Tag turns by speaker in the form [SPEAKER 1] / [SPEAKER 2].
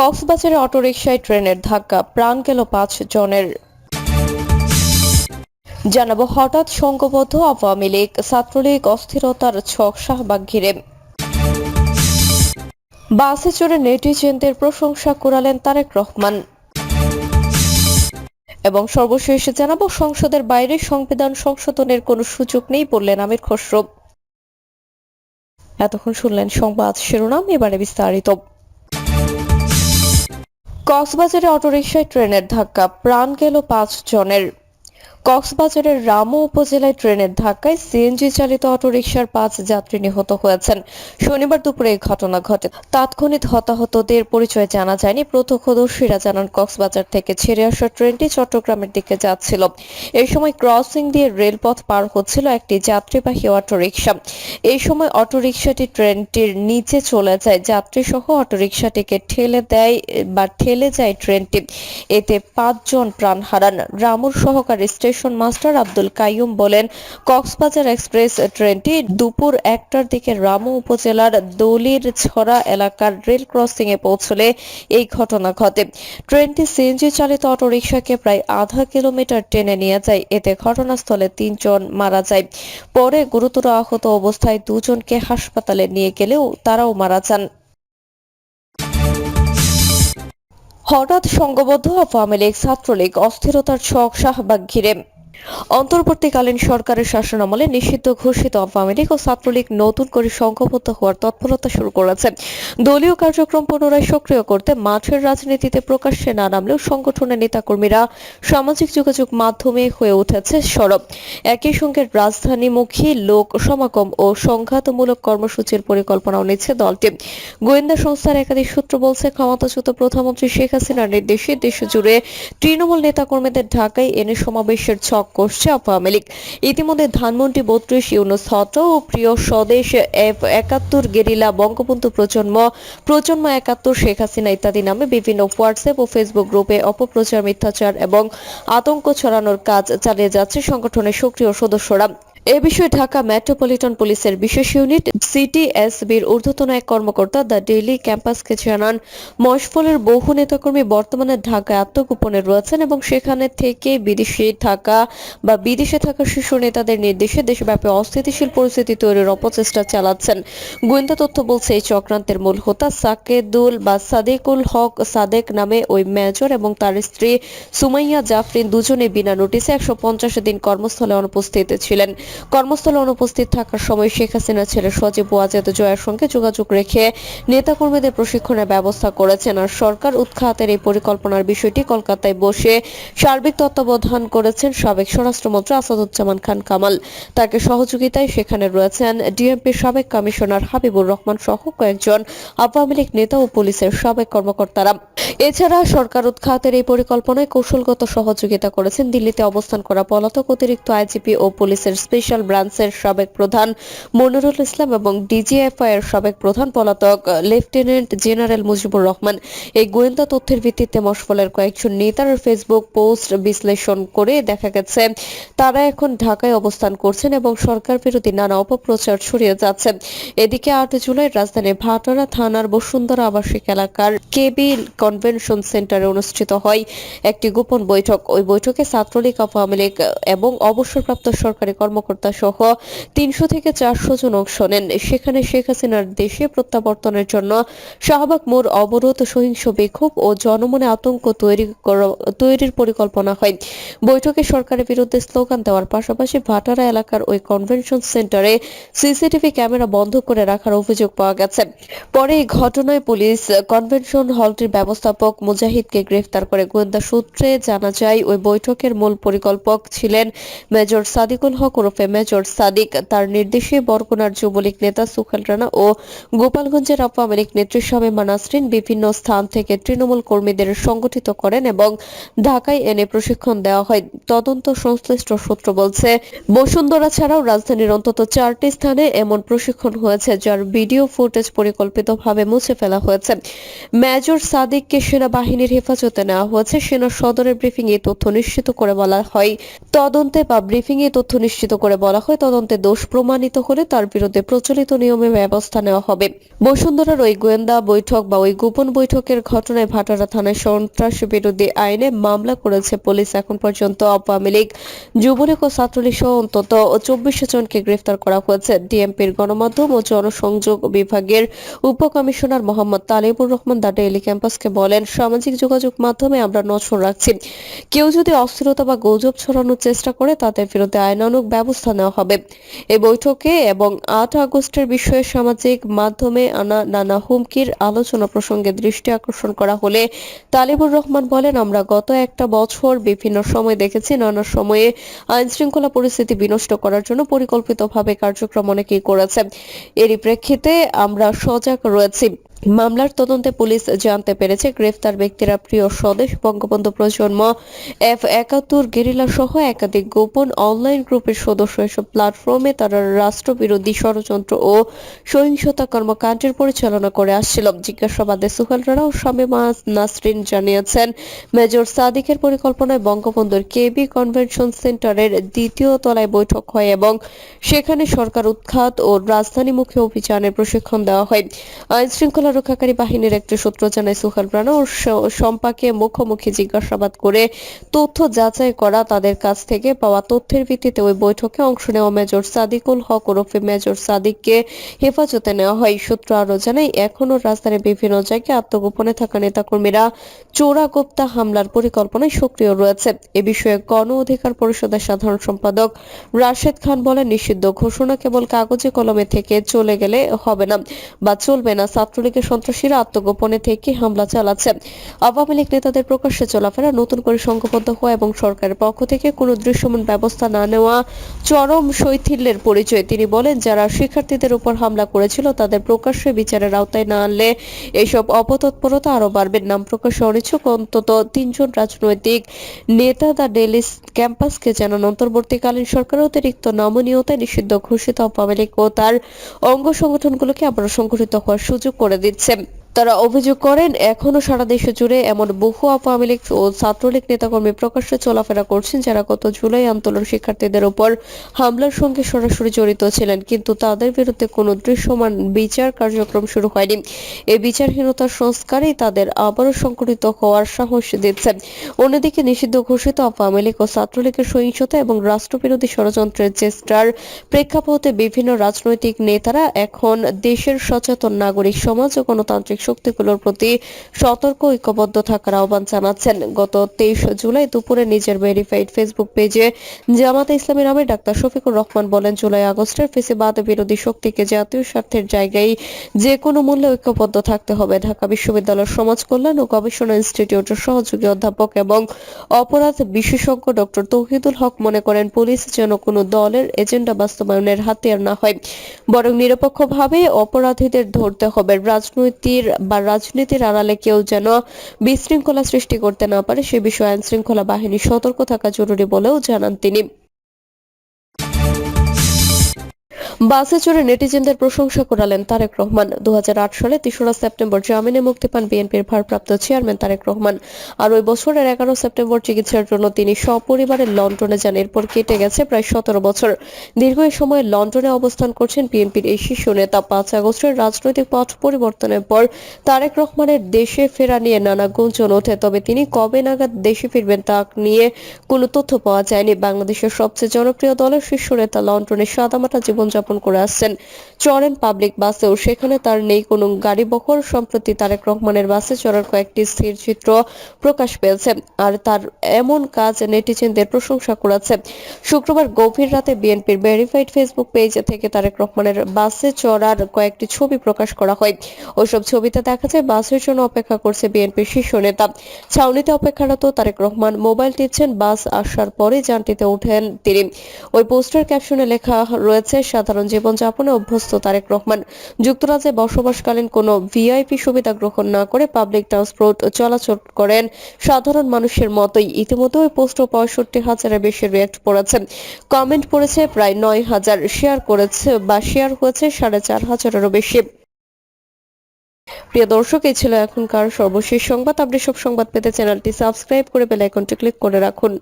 [SPEAKER 1] কক্সবাজারে অটোরিকশায় ট্রেনের ধাক্কা, প্রাণ গেল পাঁচ জনের। জানাব, হঠাৎ সংঘবদ্ধ আওয়ামী লীগ, ছাত্রলীগ, অস্থিরতার ছক শাহবাগ ঘিরে। বাসে চড়ে নেটিজেনদের প্রশংসা কুড়ালেন তারেক রহমান। এবং সর্বশেষ জানাব, সংসদের বাইরে সংবিধান সংশোধনের কোনো সুযোগ নেই বললেন আমির খসরু। এতক্ষণ শুনলেন সংবাদ শিরোনাম, এবারে বিস্তারিত। কক্সবাজারে অটোরিকশায় ট্রেনের ধাক্কা প্রাণ গেল পাঁচ জনের কক্সবাজারের রামু উপজেলায় ট্রেনের ধাক্কায় সিএনজি চালিত অটোরিকশার পাঁচ যাত্রী নিহত হয়েছেন। শনিবার দুপুরে এই ঘটনা ঘটে। তাৎক্ষণিক হতাহতদের পরিচয় জানা যায়নি। প্রত্যক্ষদর্শীরা জানান, কক্সবাজার থেকে ছেড়ে আসা ট্রেনটি চট্টগ্রামের দিকে যাচ্ছিল। এই সময় ক্রসিং দিয়ে রেলপথ পার হচ্ছিল একটি যাত্রীবাহী অটোরিকশা। এই সময় অটোরিকশাটি ট্রেনটির নিচে চলে যায়। যাত্রী সহ অটোরিকশাটিকে ঠেলে দেয় বা ঠেলে যায় ট্রেনটি। এতে পাঁচজন প্রাণ হারান। রামুর সহকারী স্টেশন মাস্টার আব্দুল কাইয়ুম বলেন, কক্সবাজার এক্সপ্রেস ট্রেনটি দুপুর একটার দিকে রামু উপজেলার দলির ছড়া এলাকার রেল ক্রসিং এ পৌঁছলে এই ঘটনা ঘটে। ট্রেনটি সিএনজি চালিত অটোরিকশাকে প্রায় আধা কিলোমিটার টেনে নিয়ে যায়। এতে ঘটনাস্থলে তিনজন মারা যায়। পরে গুরুতর আহত অবস্থায় দুজনকে হাসপাতালে নিয়ে গেলেও তারাও মারা যান। হঠাৎ সংঘবদ্ধ আওয়ামী লীগ ছাত্রলীগ অস্থিরতার ছক শাহবাগ ঘিরে। অন্তর্বর্তীকালীন সরকারের শাসনামলে নিষিদ্ধ ঘোষিত আওয়ামী লীগ ও ছাত্রলীগ নতুন করে সংঘবদ্ধ হওয়ার তৎপরতা শুরু করেছে। দলীয় কার্যক্রম পুনরায় সক্রিয় করতে মাঠের রাজনীতিতে প্রকাশ্যে না নামলেও সংগঠনের নেতাকর্মীরা সামাজিক যোগাযোগ মাধ্যমে হয়ে উঠেছে সরব। একই সঙ্গে রাজধানীমুখী লোক সমাগম ও সংঘাতমূলক কর্মসূচির পরিকল্পনাও নিচ্ছে দলটি। গোয়েন্দা সংস্থার একাধিক সূত্র বলছে, ক্ষমতাচ্যুত প্রধানমন্ত্রী শেখ হাসিনার নির্দেশে দেশজুড়ে তৃণমূল নেতাকর্মীদের ঢাকায় এনে সমাবেশের ছক করছে আওয়ামী লীগ। ইতিমধ্যে ধানমন্ডি বত্রিশ, ইউনুস হত ও প্রিয় স্বদেশ এফ একাত্তর, গেরিলা বঙ্গবন্ধু প্রজন্ম প্রজন্ম একাত্তর, শেখ হাসিনা ইত্যাদি নামে বিভিন্ন হোয়াটসঅ্যাপ ও ফেসবুক গ্রুপে অপপ্রচার, মিথ্যাচার এবং আতঙ্ক ছড়ানোর কাজ চালিয়ে যাচ্ছে সংগঠনের সক্রিয় সদস্যরা। এ বিষয়ে ঢাকা মেট্রোপলিটন পুলিশের বিশেষ ইউনিট সিটিএসবির ঊর্ধ্বতন এক কর্মকর্তা দ্য ডেইলি ক্যাম্পাসকে জানান মশফলের বহু নেতাকর্মী বর্তমানে ঢাকায় আত্মগোপনে রয়েছেন এবং সেখানে থেকে বিদেশে থাকা বা বিদেশে থাকা শীর্ষ নেতাদের নির্দেশে দেশব্যাপী অস্থিতিশীল পরিস্থিতি তৈরির অপচেষ্টা চালাচ্ছেন। গোয়েন্দা তথ্য বলছে, এই চক্রান্তের মূল হোতা সাকেদুল বা সাদেকুল হক সাদেক নামে ওই মেজর এবং তার স্ত্রী সুমাইয়া জাফরিন দুজনে বিনা নোটিসে একশো পঞ্চাশ দিন কর্মস্থলে অনুপস্থিত ছিলেন। কর্মস্থলে অনুপস্থিত থাকার সময় শেখ হাসিনার ছেলে সজীব ওয়াজেদ জয়ের সঙ্গে যোগাযোগ রেখে নেতাকর্মীদের প্রশিক্ষণের ব্যবস্থা করেছেন আর সরকার উৎখাতের এই পরিকল্পনার বিষয়টি কলকাতায় বসে সার্বিক তত্ত্বাবধান করেছেন সাবেক স্বরাষ্ট্রমন্ত্রী আসাদুজ্জামান খান কামাল। তাকে সহযোগিতায় সেখানে রয়েছেন ডিএমপির সাবেক কমিশনার হাবিবুর রহমান সহ কয়েকজন আওয়ামী লীগ নেতা ও পুলিশের সাবেক কর্মকর্তারা। এছাড়া সরকার উৎখাতের এই পরিকল্পনায় কৌশলগত সহযোগিতা করেছেন। দিল্লিতে অবস্থান করা পলাতক অতিরিক্ত আইজিপি ও পুলিশের স্পেশাল ব্রাঞ্চের সাবেক প্রধান মনিরুল ইসলাম এবং ডিজিএফআই এর সাবেক প্রধান পলাতক লেফটেন্যান্ট জেনারেল মুজিবুর রহমান এই গোয়েন্দা তথ্যের ভিত্তিতে মশফলের কয়েকজন নেতার ফেসবুক পোস্ট বিশ্লেষণ করে দেখা গেছে, তারা এখন ঢাকায় অবস্থান করছেন এবং সরকার বিরোধী নানা অপপ্রচার ছড়িয়ে যাচ্ছে। এদিকে আট জুলাই রাজধানীর ভাটারা থানার বসুন্ধরা আবাসিক এলাকার কেবি কনভেনশন সেন্টারে অনুষ্ঠিত হয় একটি গোপন বৈঠক। ওই বৈঠকে ছাত্রলীগ, আওয়ামী লীগ এবং অবসরপ্রাপ্ত সরকারি কর্মকর্তা সহ তিনশো থেকে চারশো জন অংশ নেন। সেখানে শেখ হাসিনার দেশে প্রত্যাবর্তনের জন্য শাহবাগ মোড় অবরোধ, সহিংস বিক্ষোভ ও জনমনে আতঙ্ক তৈরি তৈরির পরিকল্পনা হয়। বৈঠকে সরকারের বিরুদ্ধে স্লোগান দেওয়ার পাশাপাশি ভাটারা এলাকার ওই কনভেনশন সেন্টারে সিসিটিভি ক্যামেরা বন্ধ করে রাখার অভিযোগ পাওয়া গেছে। পরে ঘটনায় পুলিশ কনভেনশন হলটির ব্যবস্থাপক মুজাহিদকে গ্রেফতার করে। গোয়েন্দা সূত্রে জানা যায়, ওই বৈঠকের মূল পরিকল্পক ছিলেন মেজর সাদিকুল হক ওরফে মেজর সাদিক তার নির্দেশে বরগুনার যুবলীগ নেতা সুখাল রানা ও গোপালগঞ্জের আওয়ামী লীগ নেত্রী শামীমা নাসরিন বিভিন্ন স্থান থেকে তৃণমূল কর্মীদের সংগঠিত করেন এবং ঢাকায় এনে প্রশিক্ষণ দেওয়া হয়। তদন্ত সংশ্লিষ্ট সূত্র বলছে, বসুন্ধরা ছাড়াও রাজধানীর অন্তত চারটি স্থানে এমন প্রশিক্ষণ হয়েছে যার ভিডিও ফুটেজ পরিকল্পিতভাবে মুছে ফেলা হয়েছে। মেজর সাদিক মালিককে সেনাবাহিনীর হেফাজতে নেওয়া হয়েছে। সেনা সদরের ব্রিফিং এ তথ্য নিশ্চিত করে বলা হয়, তদন্তে বা ব্রিফিং এ তথ্য নিশ্চিত করে বলা হয় তদন্তে দোষ প্রমাণিত হলে তার বিরুদ্ধে প্রচলিত নিয়মে ব্যবস্থা নেওয়া হবে। বসুন্ধরার ওই গোয়েন্দা বৈঠক বা ওই গোপন বৈঠকের ঘটনায় ভাটারা থানায় সন্ত্রাস বিরোধী আইনে মামলা করেছে পুলিশ এখন পর্যন্ত আওয়ামী লীগ, যুবলীগ ও ছাত্রলীগ সহ অন্তত চব্বিশ জনকে গ্রেফতার করা হয়েছে। ডিএমপির গণমাধ্যম ও জনসংযোগ বিভাগের উপকমিশনার মোহাম্মদ তালিবুর রহমান দা ডেইলি ক্যাম্পাসকে বলেন, সামাজিক যোগাযোগ মাধ্যমে আমরা নজর রাখছি। কেউ যদি অস্থিরতা বা গুজব ছড়ানোর চেষ্টা করে, তাদের বিরুদ্ধে আইনানুগ ব্যবস্থা নেওয়া হবে। এই বৈঠকে এবং আট আগস্টের বিষয়ে সামাজিক মাধ্যমে আনা নানা হুমকির আলোচনা প্রসঙ্গে দৃষ্টি আকর্ষণ করা হলে তালিবুর রহমান বলেন, আমরা গত একটা বছর বিভিন্ন সময় দেখেছি, নানা সময়ে আইন শৃঙ্খলা পরিস্থিতি বিনষ্ট করার জন্য পরিকল্পিতভাবে কার্যক্রম অনেকেই করেছে। এরই প্রেক্ষিতে আমরা সজাগ রয়েছি। মামলার তদন্তে পুলিশ জানতে পেরেছে, গ্রেফতার ব্যক্তিরা প্রিয় স্বদেশ বঙ্গবন্ধু প্রজন্ম এফ একাত্তর গেরিলা সহ একাধিক গোপন অনলাইন গ্রুপের সদস্য এসব প্ল্যাটফর্মে তারা রাষ্ট্রবিরোধী ষড়যন্ত্র ও সহিংসতা কর্মকাণ্ডের পরিচালনা করে আসছিল। জিজ্ঞাসাবাদে সুহেল রানা ও শামীমা নাসরিন জানিয়েছেন, মেজর সাদিকের পরিকল্পনায় বঙ্গবন্ধুর কেবি কনভেনশন সেন্টারের দ্বিতীয় তলায় বৈঠক হয় এবং সেখানে সরকার উৎখাত ও রাজধানীমুখী অভিযানের প্রশিক্ষণ দেওয়া হয়। আইন শৃঙ্খলা রক্ষাকারী বাহিনীর একটি সূত্র জানায় সুহেল রানা ও শম্পাকে মুখোমুখি জিজ্ঞাসাবাদ করে তথ্য যাচাই করা তাদের কাছ থেকে পাওয়া তথ্যের ভিত্তিতে ওই বৈঠকে অংশ নেওয়া মেজর সাদিকুল হক ওরফে মেজর সাদিককে হেফাজতে নেওয়া হয়। সূত্র আরও জানায়, এখনও রাজধানীর বিভিন্ন জায়গায় আত্মগোপনে থাকা নেতাকর্মীরা চোরাগোপ্তা হামলার পরিকল্পনায় সক্রিয় রয়েছে। এ বিষয়ে গণ অধিকার পরিষদের সাধারণ সম্পাদক রাশেদ খান বলেন, নিষিদ্ধ ঘোষণা কেবল কাগজে কলমে থেকে চলে গেলে হবে না বা চলবে না। ছাত্রলীগের সন্ত্রাসীরা আত্মগোপনে থেকে হামলা চালাচ্ছে। আওয়ামী লীগ নেতাদের প্রকাশ্যে চলাফেরা নতুন করে সংঘবদ্ধ হওয়া এবং সরকারের পক্ষ থেকে কোনো দৃশ্যমান ব্যবস্থা না নেওয়া চরম শৈথিল্যের পরিচয়। তিনি বলেন, যারা শিক্ষার্থীদের উপর হামলা করেছিল, তাদের প্রকাশ্যে বিচারের আওতায় না আনলে এসব অপতৎপরতা আরও বাড়বে। নাম প্রকাশে অনিচ্ছুক অন্তত তিনজন রাজনৈতিক নেতা দা ডেলি ক্যাম্পাসকে জানান, অন্তর্বর্তীকালীন সরকার অতিরিক্ত নমনীয়তায় নিষিদ্ধ ঘোষিত আওয়ামী লীগ ও তার অঙ্গ সংগঠনগুলোকে আবারও সংগঠিত হওয়ার সুযোগ করে দিচ্ছে তারা অভিযোগ করেন, এখনও সারা দেশে জুড়ে এমন বহু আওয়ামী লীগ ও ছাত্রলীগ নেতাকর্মী প্রকাশ্যে চলাফেরা করছেন যারা গত জুলাই আন্দোলন শিক্ষার্থীদের উপর হামলার সঙ্গে সরাসরি জড়িত ছিলেন। কিন্তু তাদের বিরুদ্ধে কোনো দৃশ্যমান বিচার কার্যক্রম শুরু হয়নি। এই বিচারহীনতার সংস্কারেই তাদের আবারও সংগঠিত হওয়ার সাহস দিচ্ছে। অন্যদিকে নিষিদ্ধ ঘোষিত আওয়ামী লীগ ও ছাত্রলীগের সহিংসতা এবং রাষ্ট্রবিরোধী ষড়যন্ত্রের চেষ্টার প্রেক্ষাপটে বিভিন্ন রাজনৈতিক নেতারা এখন দেশের সচেতন নাগরিক, সমাজ ও গণতান্ত্রিক শক্তিগুলোর প্রতি সতর্ক, ঐক্যবদ্ধ থাকার আহ্বান জানাচ্ছেন। গত তেইশ জুলাই দুপুরে নিজের ভেরিফাইড ফেসবুক পেজে জামাতে ইসলামী নামে ডাক্তার শফিকুর রহমান বলেন, জুলাই আগস্টের ফেসিবাদ বিরোধী শক্তিকে জাতীয় স্বার্থের জায়গায় যে কোনো মূল্যে ঐক্যবদ্ধ থাকতে হবে। ঢাকা বিশ্ববিদ্যালয়ের সমাজ কল্যাণ ও গবেষণা ইনস্টিটিউটের সহযোগী অধ্যাপক এবং অপরাধ বিশেষজ্ঞ ডক্টর তৌহিদুল হক মনে করেন, পুলিশ যেন কোনো দলের এজেন্ডা বাস্তবায়নের হাতিয়ার না হয়। বরং নিরপেক্ষভাবে অপরাধীদের ধরতে হবে। রাজনৈতিক বা রাজনীতির আড়ালে কেউ যেন বিশৃঙ্খলা সৃষ্টি করতে না পারে, সে বিষয়ে আইনশৃঙ্খলা বাহিনী সতর্ক থাকা জরুরি বলেও জানান তিনি। বাসে চড়ে নেটিজেনদের প্রশংসা করালেন তারেক রহমান। দু হাজার আট সালে তেসরা সেপ্টেম্বর জামিনে মুক্তি পান বিএনপির ভারপ্রাপ্ত চেয়ারম্যান তারেক রহমান। আর ওই বছরের এগারো সেপ্টেম্বর চিকিৎসার জন্য তিনি সপরিবারে লন্ডনে যান। এরপর কেটে গেছে প্রায় সতেরো বছর। দীর্ঘ এই সময় লন্ডনে অবস্থান করছেন বিএনপির এই শীর্ষ নেতা। পাঁচ আগস্টের রাজনৈতিক পথ পরিবর্তনের পর তারেক রহমানের দেশে ফেরা নিয়ে নানা গুঞ্জন ওঠে। তবে তিনি কবে নাগাদ দেশে ফিরবেন তা নিয়ে কোনো তথ্য পাওয়া যায়নি। বাংলাদেশের সবচেয়ে জনপ্রিয় দলের শীর্ষ নেতা লন্ডনে সাদামাটা জীবনযাপন করে আসছেন। চড়েন পাবলিক বাসেও সেখানে তার নেই কোনো গাড়ি বহর। সম্প্রতি তারেক রহমানের বাসে চড়ার কয়েকটি স্থির চিত্র প্রকাশ পেয়েছে আর তার এমন কাজ নেটিজেনদের প্রশংসা করেছে। শুক্রবার গভীর রাতে বিএনপির ভেরিফাইড ফেসবুক পেজ থেকে তারেক রহমানের বাসে চড়ার কয়েকটি ছবি প্রকাশ করা হয়। ওইসব ছবিতে দেখা যায়, বাসের জন্য অপেক্ষা করছে বিএনপির শীর্ষ নেতা। ছাউনিতে অপেক্ষারত তারেক রহমান মোবাইল টিপছেন, বাস আসার পরে যানটিতে ওঠেন তিনি। ওই পোস্টার ক্যাপশনে লেখা রয়েছে সাধারণ জীবনযাপনে অভ্যস্ত তারেক রহমান। যুক্তরাজ্যে বসবাসকালীন কোনো ভিআইপি সুবিধা গ্রহণ না করে পাবলিক ট্রান্সপোর্ট চলাচল করেন সাধারণ মানুষের মতোই। ইতিমধ্যে ওই পোস্ট পঁয়ষট্টি হাজারের বেশি রিয়াক্ট পড়েছে। কমেন্ট পড়েছে প্রায় নয় হাজার। শেয়ার করেছে বা শেয়ার হয়েছে সাড়ে চার হাজারেরও বেশি। প্রিয় দর্শক, এই ছিল এখনকার সর্বশেষ সংবাদ। আপনি সব সংবাদ পেতে চ্যানেলটি সাবস্ক্রাইব করে বেল আইকনটি ক্লিক করে রাখুন।